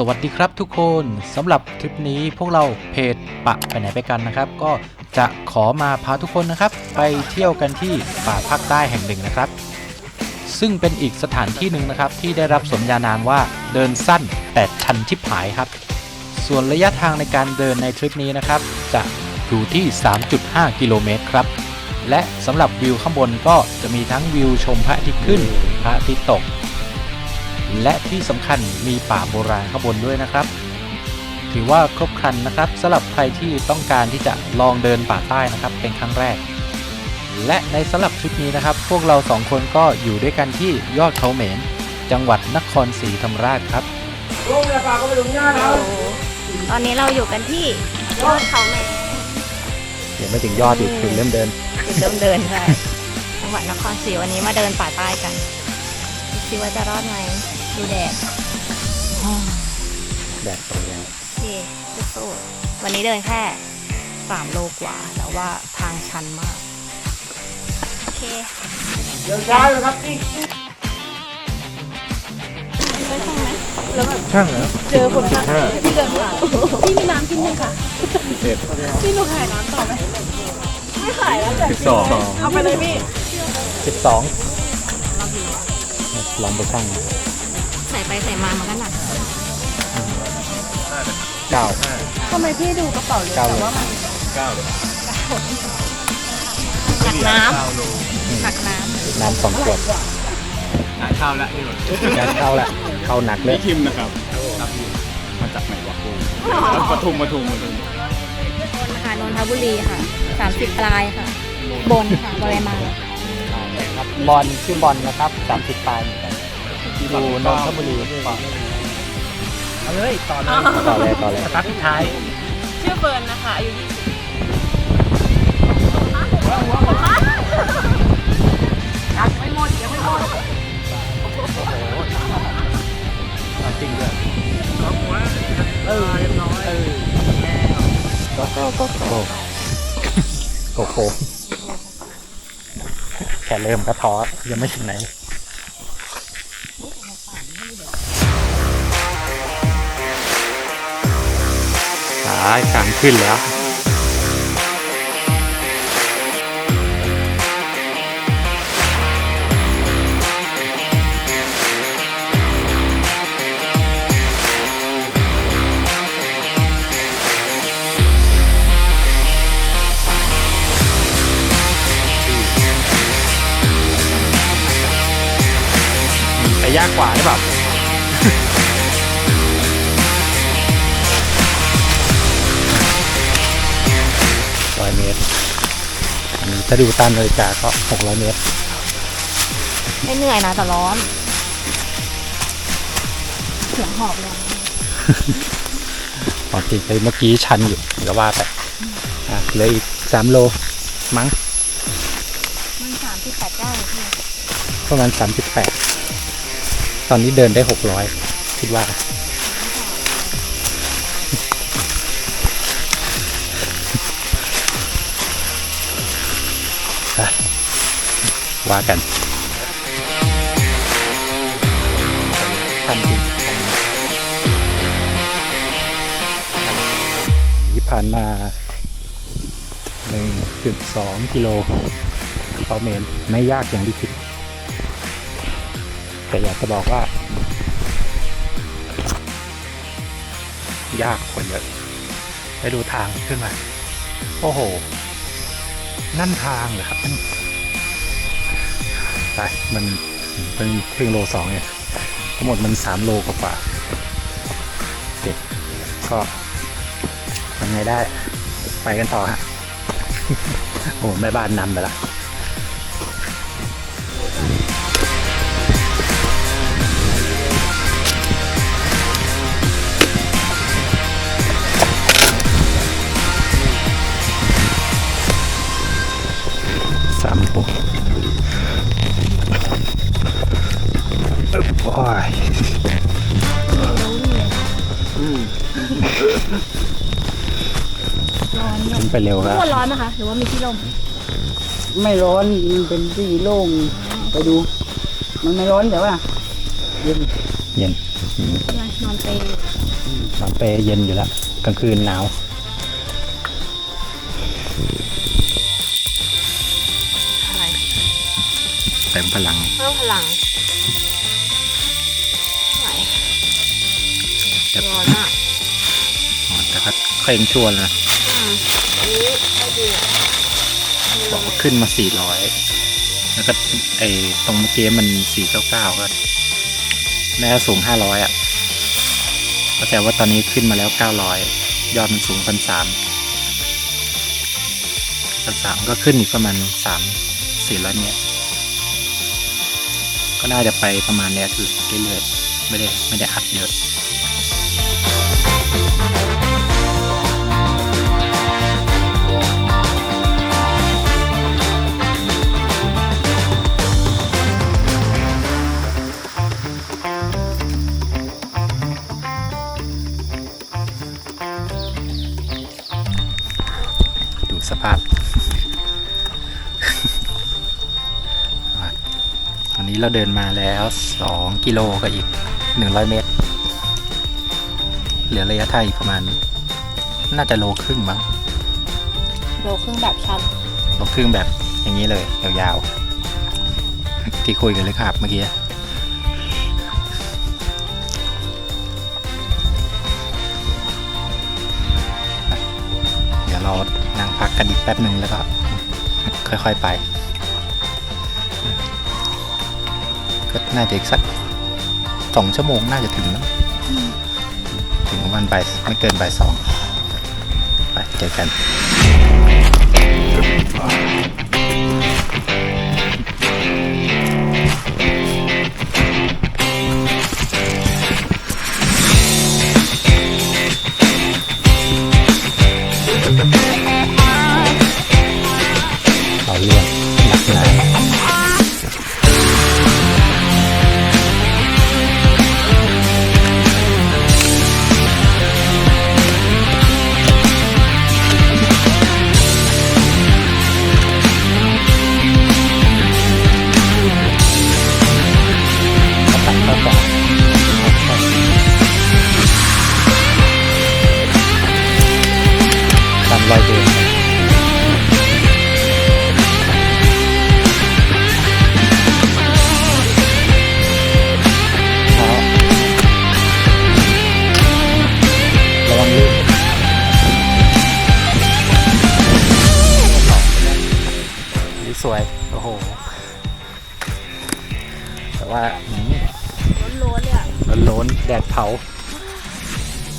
สวัสดีครับทุกคนสำหรับทริปนี้พวกเราเพจปะไปไหนไปกันนะครับ ก็จะขอมาพาทุกคนนะครับ ไปเที่ยวกันที่ป่าภาคใต้แห่งหนึ่งนะครับ ซึ่งเป็นอีกสถานที่หนึ่งนะครับ ที่ได้รับสมญานามว่าเดินสั้นแต่ชันชิบหายครับ ส่วนระยะทางในการเดินในทริปนี้นะครับ จะอยู่ที่ 3.5 กิโลเมตรครับ และสำหรับวิวข้างบนก็จะมีทั้งวิวชมพระอาทิตย์ขึ้นพระอาทิตย์ตก และที่สำคัญมีป่าโบราณข้างบนด้วยนะครับ ถือว่าครบครันนะครับสำหรับใครที่ต้องการที่จะลองเดินป่าใต้นะครับ เป็นครั้งแรก และในสำหรับทริปนี้นะครับ พวกเราสองคนก็อยู่ด้วยกันที่ยอดเขาเหม็นจังหวัดนครศรีธรรมราชครับตอนนี้เราอยู่กันที่ยอดเขาแม่ยังไม่ถึงยอดอีกคือเริ่มเดินจุดเดิมเดินใช่จังหวัดนครศรีวันนี้มาเดินป่าใต้กันดูสิว่าจะรอดไหม ดูแดดแดดตรงยังโอเคสู้ๆวันนี้เดินแค่สามโลกว่า แต่ว่าทางชันมาก โอเคช่างเหรอเจอคนข้างที่เดินผ่านพี่มีน้ำกินไหมคะพี่หนูขายน้ำต่อไหมไม่ขายแล้วแต่สิบสองเอาไปเลยพี่สิบสองลองไปช่างใส่ ไปใส่มามันก็หนักเก้าทำไมพี่ดูกระเป๋าเล็กเก้าแต่โลว่ามันหนักน้ำหนักน้น้ำสองขวดงานเข้าแล้วนี่หมดงานเข้าละเข้าหนักเลยพี่คิมนะครับครับพี่มาจากไหนวะปทุมปทุมปทุมำค่ะนนทบุรีค่ะสามสิบปลายค่ะ บนค่ะบริมาณครับบอลชื่อบอลนะครับสามสิบปลายเหมือนกัน อยู่นนทบุรีเอาเลยต่อเลยต่อเลยต่อเลยสตาร์ทท้ายชื่อเฟิร์นนะคะอายุยี่สิบจริงด้วยเออเรียบร้อยเออก็ก็ก็โก้โกโก้แค่เริ่มก็ท้อยังไม่ถึงไหน สายกลางขึ้นแล้วยากกว่าหรือเปล่า ถ้าดูตามนาฬิกาก็หกร้อยเมตร ไม่เหนื่อยนะแต่ร้อนเสียงหอบเลยปกติไปเมื่อกี้ชันอยู่เดี๋ยวว่าไปอะเหลืออีกสามโล มั้ง มันสามสิบแปดเก้าเลยพี่ประมาณสามสิบแปดตอนนี้เดินได้หกร้อยคิดว่า ว่ากันทันจริงที่ผ่านมาหนึ่งจุดสองกิโลต่อเมตรไม่ยากอย่างที่คิด แต่อยากจะบอกว่า ยากกว่าเยอะไปดูทางขึ้นมา โอ้โห นั่นทางเหรอครับ ไปมันเป็นครึ่งโลสองเองทั้งหมดมันสามโลกว่าเด็กก็ทำไงได้ ไปกันต่อฮะโอ้แม่บ้านนำไปละ ไปเร็วครับมันร้อนไหมคะหรือว่ามีที่ลมไม่ร้อนมันเป็นที่โล่งไปดู มันไม่ร้อนแต่ว่าเย็นเย็นนอนเปย์นอนเปรย์เย็นอยู่แล้วกลางคืนหนาวอะไรเต็มพลังเพิ่มพลังไหวแต่ร้อนมากอ๋อแต่ก็เคร่งชวนนะ อืมอันนี้ไม่ดีอะ บอกว่า ขึ้นมาสี่ร้อยแล้วก็ไอ้ตรงเมื่อกี้มันสี่เก้าเก้าก็แม้สูงห้าร้อยอะก็แต่ว่าตอนนี้ขึ้นมาแล้วเก้าร้อยอดมันสูงพันสามพันสามก็ขึ้นอีกประมาณสามสี่ร้อยเมตร ก็น่าจะไปประมาณเนี้ยคือเรื่อยๆ ไม่ได้ไม่ได้อัดเยอะ เราเดินมาแล้ว 2 กิโลกับอีก 100 เมตร เหลือระยะทางอีกประมาณ น่าจะโลครึ่งมั้งโลครึ่งแบบชันโลครึ่งแบบอย่างนี้เลยยาวๆ ที่คุยกันเลยครับเมื่อกี้เดี๋ยวเรานั่งพักกันอีกแป๊บหนึ่งแล้วก็ค่อยๆไป ก็น่าจะอีกสักสองชั่วโมงน่าจะถึงแล้วถึงประมาณบ่ายไม่เกินบ่ายสองไปเจอกัน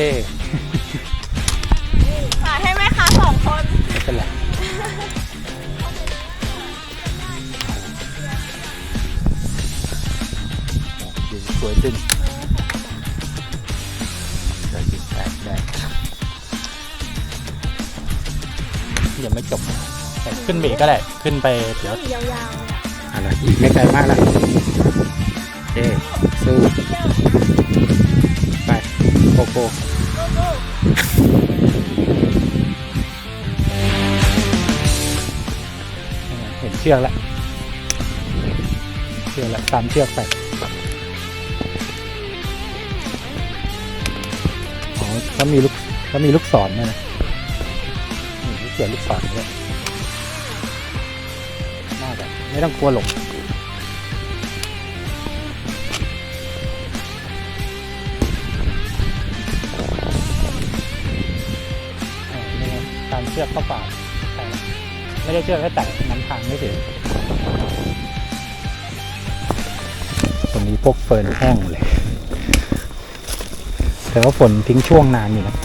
เฮ้ถ่ายให้แม่ค้าสองคน ไม่เป็นไรดูสวยจริงสวยจริงแดดแดดยังไม่จบแต่ขึ้นไปอีกก็ได้ ขึ้นไปเดี๋ยวยาวๆเลยอะอะไรอีกไม่ไกลมากแล้วเอ๊สู้ไป โกโก้เห็นเชือกแล้วเชือกแล้วตามเชือกไปอ๋อเขามีลูกเขามีลูกศรนะนี่เขียนลูกศรด้วยน่าจะไม่ต้องกลัวหลง ชือกเข้าป่าไม่ได้เชือกแค่แต่น้ำทางไม่ถึงตรงนี้พวกเฟิร์นแห้งเลย แต่ว่าฝนทิ้งช่วงนานอยู่นะ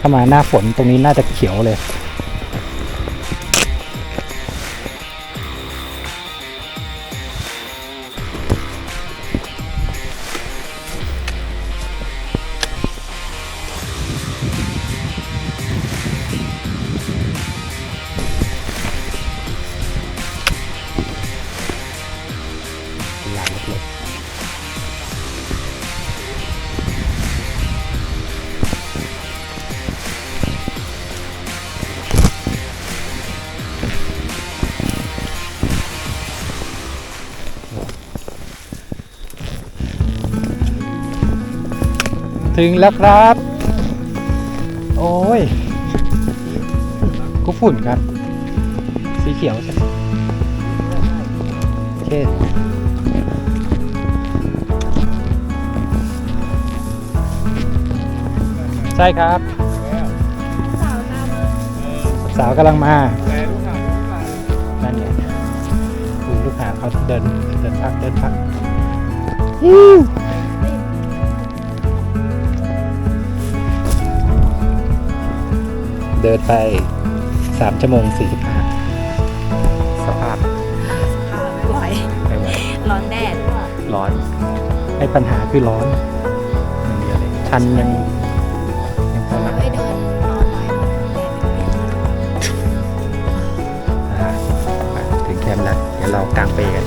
ถ้ามาหน้าฝนตรงนี้น่าจะเขียวเลย ถึงแล้วครับ โอ้ยกุฝุ่นครับ สีเขียวใช่ไหมโอเคใช่ครับ สาวกำลังมานั่นไงคุณลูกหาเขาเดินเดินพักเดินพัก เดินไปสามชั่วโมงสี่สิบห้าสภาพไม่ไหวไม่ไหวร้อนแดดร้อนไอ้ปัญหาคือร้อนอย่างเดียวเลยชันยังยังพอหนักไม่เดินตอนไหนแดดเปรี้ยงอ่าไปถึงแคมป์แล้วเดี๋ยวเรากางเปกัน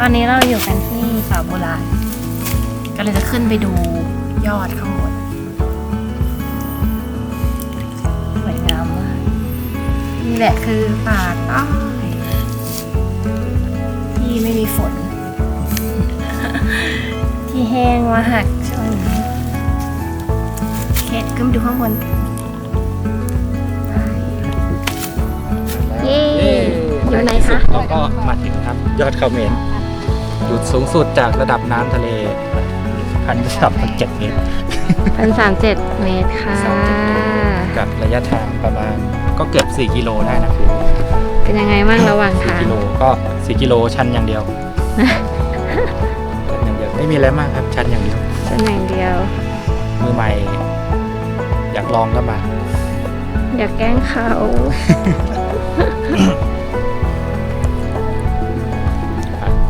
ตอนนี้เราอยู่กันที่สาวโบราณก็เลยจะขึ้นไปดูยอดข้างบนสวยงามมาก นี่แหละคือป่าใต้ที่ไม่มีฝน ที่แห้งมาหักช่วงนี้เคสขึ้นดูข้างบนนไปเย้อยู่ไหนคะเราก็มาถึงครับ ยอดเขาเมน จุดสูงสุดจากระดับน้ำทะเลพันสามพันเจ็ดเมตรพันสามเจ็ดเมตรค่ะ กับระยะทางประมาณก็เกือบ 4 กิโลได้นะคือเป็นยังไงบ้างระหว่างทาง4กิโลก็4กิโลชันอย่างเดียวชันอย่างเดียวไม่มีอะไรมากครับชันอย่างเดียวฉันอย่างเดียว มือใหม่ อยากลองก็มา อย่าแกล้งเขา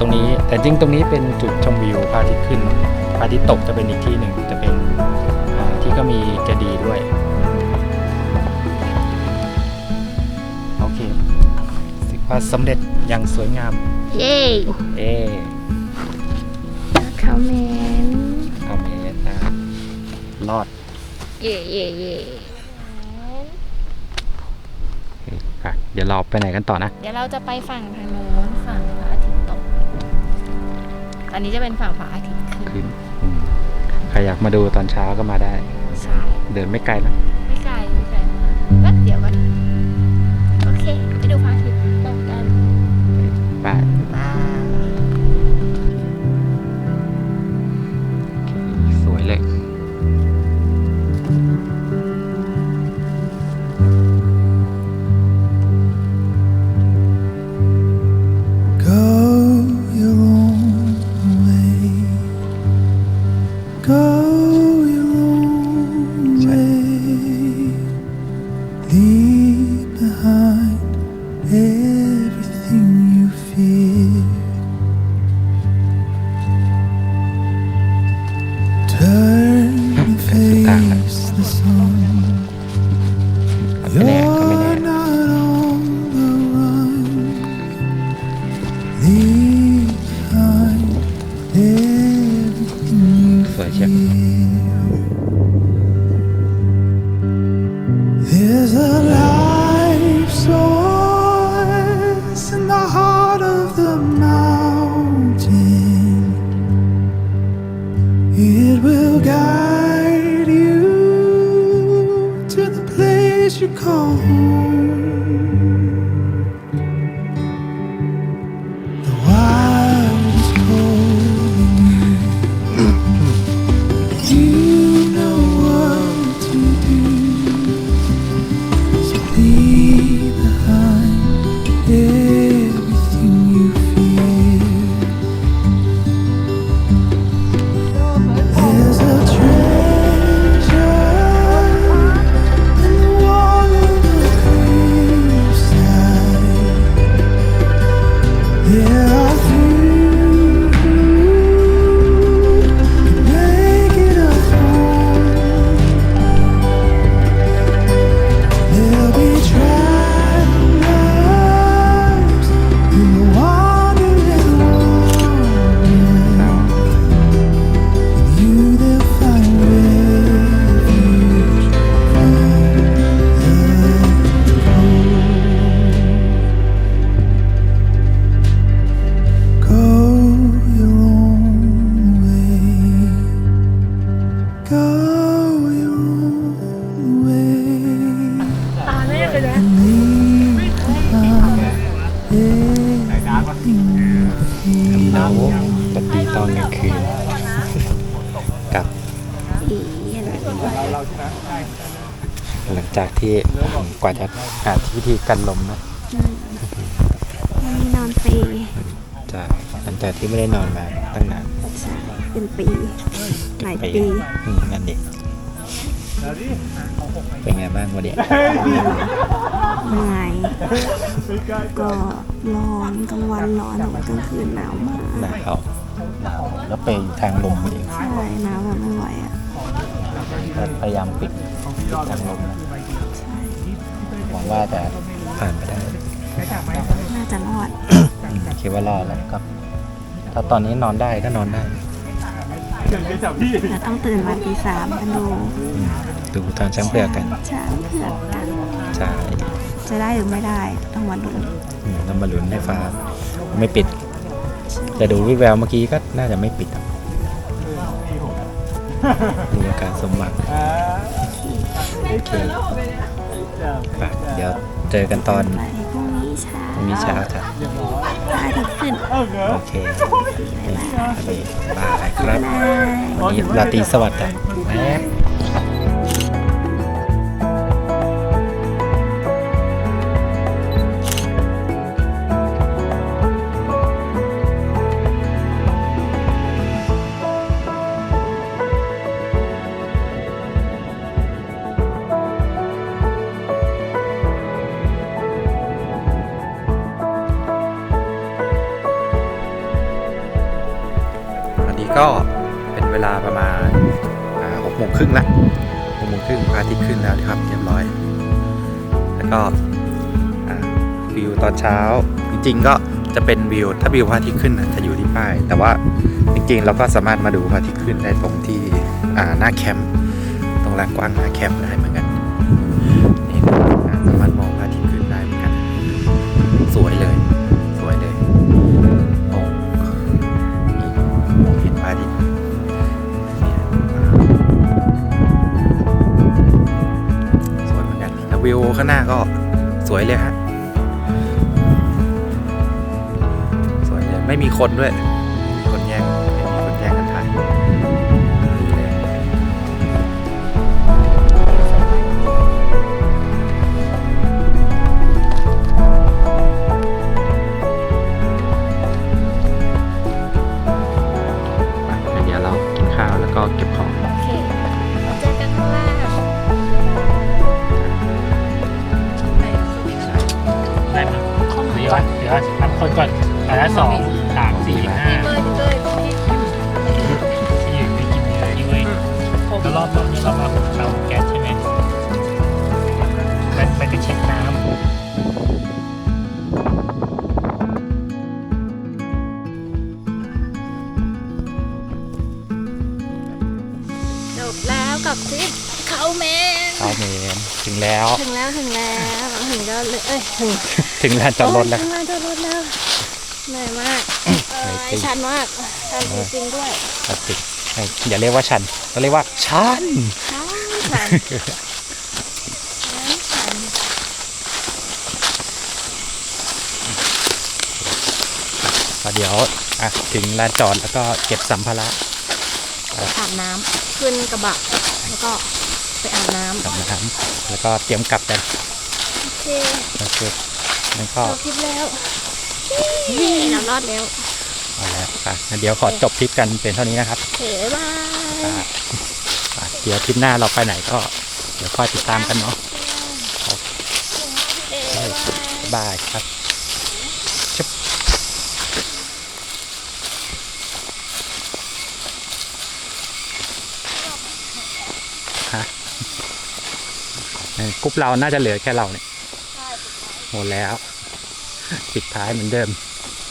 รงนี้ แต่จริงตรงนี้เป็นจุดชมวิวพระอาทิตย์ขึ้นพระอาทิตย์ตกจะเป็นอีกที่หนึ่งจะเป็นอ่าที่ก็มีเจดีย์ด้วยโอเคสิว่าสำเร็จอย่างสวยงาม เย้เอคอมเมนต์เอาเมนนะรอด เย่เย่เย่อะเดี๋ยวเราไปไหนกันต่อนะ เดี๋ยวเราจะไปฝั่งทางโน้นฝั่ง อนนี้จะเป็นฝั่งพระอาทิตย์ขึ้นขึ้นอืมใครอยากมาดูตอนเช้าก็มาได้ ใช่ เดินไม่ไกลนะ and face the sun. ไม่แน่ จากที่กว่าจะหาวิธีกันลมนะวันนี้นอนฟรีจะหลังจากที่ไม่ได้นอนมาตั้งนานเป็นปีหลายไปปีอืมนั่นดิเป็นไงบ้างวันนี้เหนื่อยก็ร้อนกลางวันร้อนแต่ว่ากลางคืนหนาวมากหนาวหนาวแล้วไปอยู่ทางลมเองใช่หนาวแบบไม่ไหวอะพยายามปิด ปิดทางลมนะหวังว่าจะผ่านไปได้ น่าจะรอดอืมคิดว่ารอดแล้วก็ ถ้าตอนนี้นอนได้ก็นอนได้แต่ต้องตื่นวันที่สามกันดูอืมดูตอนช้างเผือกกันช้างเผือกกัน ใช่จะได้หรือไม่ได้ต้องมาดูอืมต้องมาลุ้นให้ฟ้า ไม่ปิด แต่ดูวิแววเมื่อกี้ก็น่าจะไม่ปิดอะดูอาการสมหวัง โอเคไปเดี๋ยวเจอกันตอนไปพรุ่งนี้เช้าพรุ่งนี้เช้าจ้ะพระอาทิตย์ขึ้นโอเคบายครับวันนี้ราตรีสวัสดิ์จ้ะแม่ ก็เป็นเวลาประมาณหกโมงครึ่งละหกโมงครึ่งพระอาทิตย์ขึ้นแล้วนะครับเรียบร้อย แล้วก็วิวตอนเช้า จริงๆก็จะเป็นวิวถ้าวิวพระอาทิตย์ขึ้นนะจะอยู่ที่ป้าย แต่ว่าจริงๆเราก็สามารถมาดูพระอาทิตย์ขึ้นได้ตรงที่หน้าแคมป์ตรงลานกว้างหน้าแคมป์ได้เหมือนกัน ข้างหน้าก็สวยเลยฮะ สวยเลยไม่มีคนด้วย เขาเมนข้าวเมนถึงแล้ว ถึงแล้วถึงแล้วถึงแล้วเลยเอ้ยถึงถึงลานจอดรถแล้ว โยถึงลานจอดรถแล้วเหนื่อยมากเหนื่อยจริง ชันมากชันจริงๆด้วยปกติเอ้ยอย่าเรียกว่าชันต้องเรียกว่าชันชันชันชัน ก็เดี๋ยวอะถึงลานจอดแล้วก็เก็บสัมภาระอาบน้ำขึ้นกระบะ แล้วก็ไปอาบน้ำกับน้ำแล้วก็เตรียมกลับกันโอเคโอเคนั่นก็จบทริปแล้วเรารอดแล้วเอาแล้วอะงั้นเดี๋ยวขอจบคลิปกันเป็นเท่านี้นะครับโอเคบ๊ายบายอะอะเดี๋ยวคลิปหน้าเราไปไหนก็ เดี๋ยวคอยติดตามกันเนาะเอ้ยบ๊ายบายบายครับชุบฮะเออ กรุ๊ปเราน่าจะเหลือแค่เราเนี่ยหมดแล้วปิดท้ายเหมือนเดิม